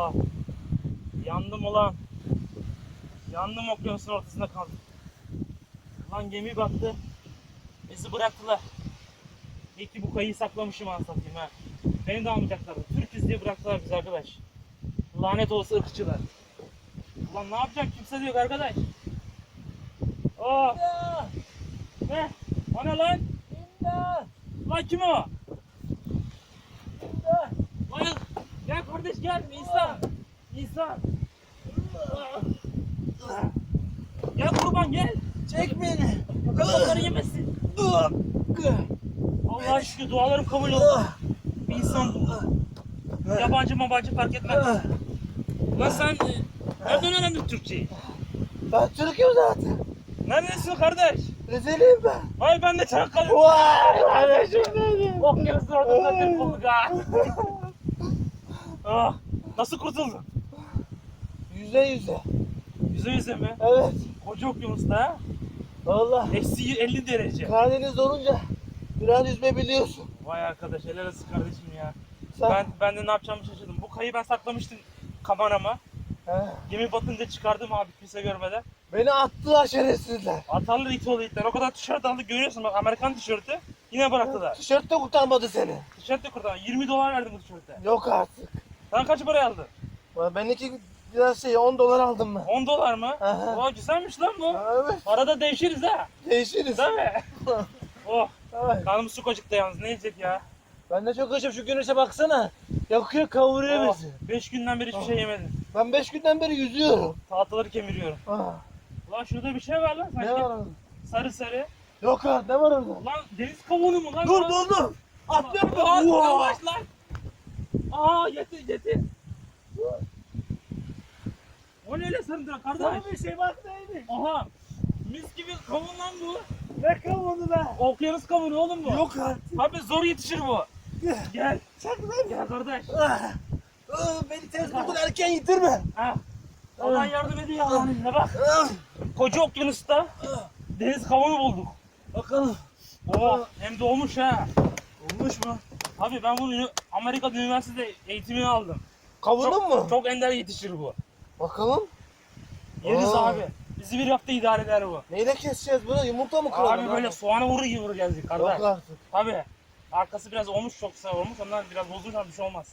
Allah. Yandım ulan. Yandım okyanusun ortasında kaldım. Ulan gemi battı. Bizi bıraktılar. İyi ki bu kayıyı saklamışım anlatayım ha. Beni de almayacaklardı. Türküz diye bıraktılar bizi arkadaş. Lanet olası ırkçılar. Ulan ne yapacak kimse de yok arkadaş. Oh. Ne? O ne lan? İmdat! Lan kim o? İmdat! Lan gel kardeş gel İnsan. İnsan. Gel kurban gel. Çek beni! Kafamları yemesin. Allah'a şükür dualarım kabul oldu. Bir insan bu. Yabancı mabancı fark etmez. Lan sen e, nereden öğrendin Türkçeyi? Ben Türk'üm zaten. Neredesin kardeş? Rizeliyim ben. Ay ben de Çanakkale. Vay kardeşim benim. Okyanusun ortasında Türk bulduk ha. ah, nasıl kurtuldun? Yüze yüze. Yüze yüze mi? Evet. Koca okyanusta ha? Valla Eksi 50 derece. Karadeniz olunca biraz yüzme biliyorsun. Vay arkadaş helal olsun kardeşim ya. Sen... Ben, ben de ne yapacağımı şaşırdım. Bu kayı ben saklamıştım kamerama. He. Gemi batınca çıkardım abi kimse görmeden. Beni attılar şerefsizler. Atarlı it oğlu itler. O kadar tişört aldı görüyorsun bak Amerikan tişörtü. Yine bıraktılar. Tişört de kurtarmadı seni. Tişört de kurtardı. 20 dolar verdim bu tişörte. Yok artık. Sen kaç paraya aldın? Ben iki biraz şey 10 dolar aldım ben. 10 dolar mı? Aha. Vay güzelmiş lan bu. Ha, Evet. Arada değişiriz ha. Değişiriz. Değil mi? oh. Evet. Kanım su acıktı yalnız ne yiyecek ya? Ben de çok açım şu güneşe baksana. Yakıyor kavuruyor Oh, bizi. 5 günden beri hiçbir şey yemedim. Ben 5 günden beri yüzüyorum. Tahtaları kemiriyorum. Ah, Ulan şurada bir şey var lan sanki. ne var orada? Sarı sarı. Yok artık ne var orada? Lan deniz kavunu mu lan? Dur buldum. Atlıyorum ben. Wow. lan. Aa getir getir. O ne öyle sarındıra kardeş? Sana bir şey bak neydi? Aha. Mis gibi kavun lan bu. Ne kavunu be? Okyanus kavunu oğlum bu. Yok artık. Abi zor yetişir bu. Gel. Çak lan. Gel kardeş. Ah. Ah, Beni tez buradan erken yitirme. Ha. Allah yardım ediyor Allah'ın bak. Ah. Koca okyanusta deniz kavunu bulduk. Bakalım. Oh hem de olmuş ha. Olmuş mu? Abi ben bunu Amerika'da üniversitede eğitimini aldım. Kavunun Çok, mu? çok ender yetişir bu. Bakalım. Yeriz Aa. abi. Bizi bir hafta idare eder bu. Neyle keseceğiz bunu? Yumurta mı kıralım? Abi böyle soğana vurur gibi gelecek kardeş. Yok artık. Tabii. Arkası biraz olmuş çok kısa olmuş. Onlar biraz bozulmuş ama bir şey olmaz.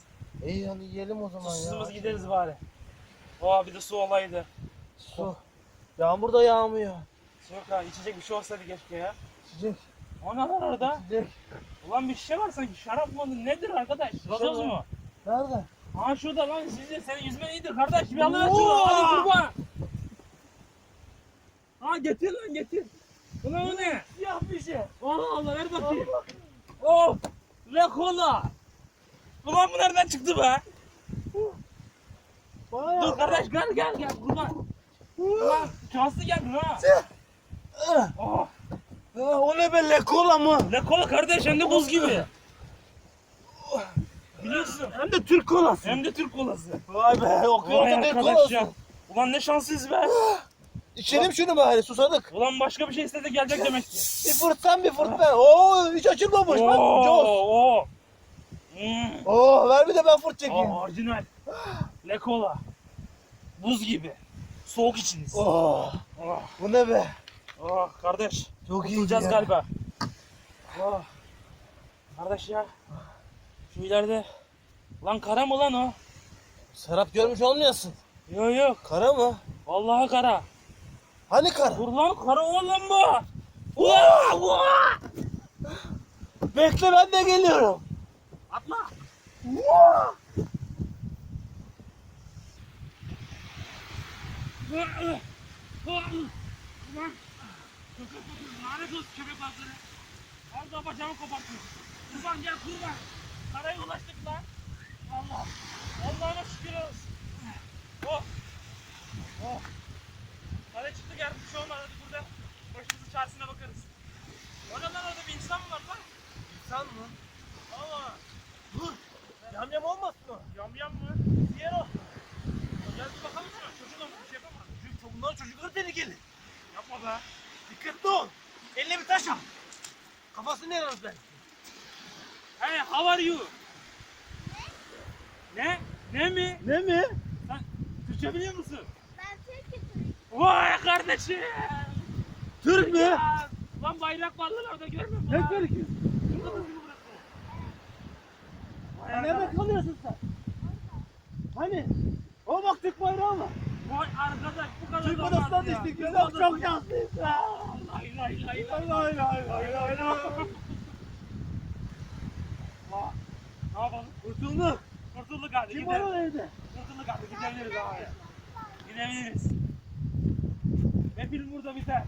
İyi hadi yiyelim o zaman Susuzumuz ya. gideriz bari. Oha bir de su olaydı. Su. Yağmur da yağmıyor. Yok ha içecek bir şey olsaydı keşke ya. Sıcak. O ne lan orada? Sıcak. Ulan bir şişe var sanki. Şarap mı? Nedir arkadaş? Gazoz mu? Nerede? Ha şurada lan sizce senin yüzmen iyidir kardeş. Bir Oo! şunu. Hadi kurban. Ha getir lan getir. Ulan o ne? Siyah bir şey. Allah Allah ver bakayım. Oh! Le kola. Ulan bu nereden çıktı be? Bana Dur kardeş gel gel gel kurban. Ulan şanslı geldin ha. Ah, ah, O ne be lekola mı? Le kola kardeş hem de buz gibi. Biliyorsun. Hem de Türk kolası. Hem de Türk kolası. Vay be Vay okyanusta Türk arkadaş kolası. ya. Ulan ne şanslıyız be. İçelim şunu bari susadık. Ulan başka bir şey istedi gelecek demek ki. Bir fırttan bir fırttan. Oo hiç açılmamış bak. Coz. Oo. Hmm. Oo ver bir de ben fırt çekeyim. Aa, orijinal. Le kola. Buz gibi. Soğuk içiniz. Oo Oh, bu ne be? Oh, kardeş. Çok iyi Kurtulacağız ya. galiba. Oh. Kardeş ya. Şu ileride. Lan kara mı lan o? Serap görmüş olmayasın. Yok yok. Kara mı? Vallahi kara. Hani kara? Dur lan kara oğlum bu. Uaa, uaa. Bekle ben de geliyorum. Atla. Ulan. Lanet olsun köpek balıkları. Orada bacağımı kopartmış. Kurban gel kurban. Karaya ulaştık lan. Allah. Allah'ına şükür olsun. Oh. Oh. Kare çıktı geldi bir şey olmadı. Hadi burada başımızın çaresine bakarız. O ne lan orada bir insan mı var lan? İnsan mı? Allah. Dur. Yam yam olmasın o. Yam yam mı? Diğer o. Yararız ben. Hey, how are you? Ne? Ne mi? Ne mi? Sen Türkçe biliyor musun? Ben getireyim. Vay kardeşim. Türk mü? Ya, Lan bayrak var lan orada görmüyor musun? Ne lan? Türk'ü? Burada da burası. Vay Nerede arkadaş. kalıyorsun sen? Hani? O bak Türk bayrağı var. Vay arkadaş bu kadar Türk da odasından olmaz ya. düştük. Biz çok odası- çok şanslıyız ya. Lay lay lay lay. Lay lay lay lay lay lay. Vay. Ne yapalım? Kurtulduk. Kurtulduk hadi Kim var gidelim. o evde? Kurtulduk hadi gidebiliriz abi. Gidebiliriz. Ve film burada biter.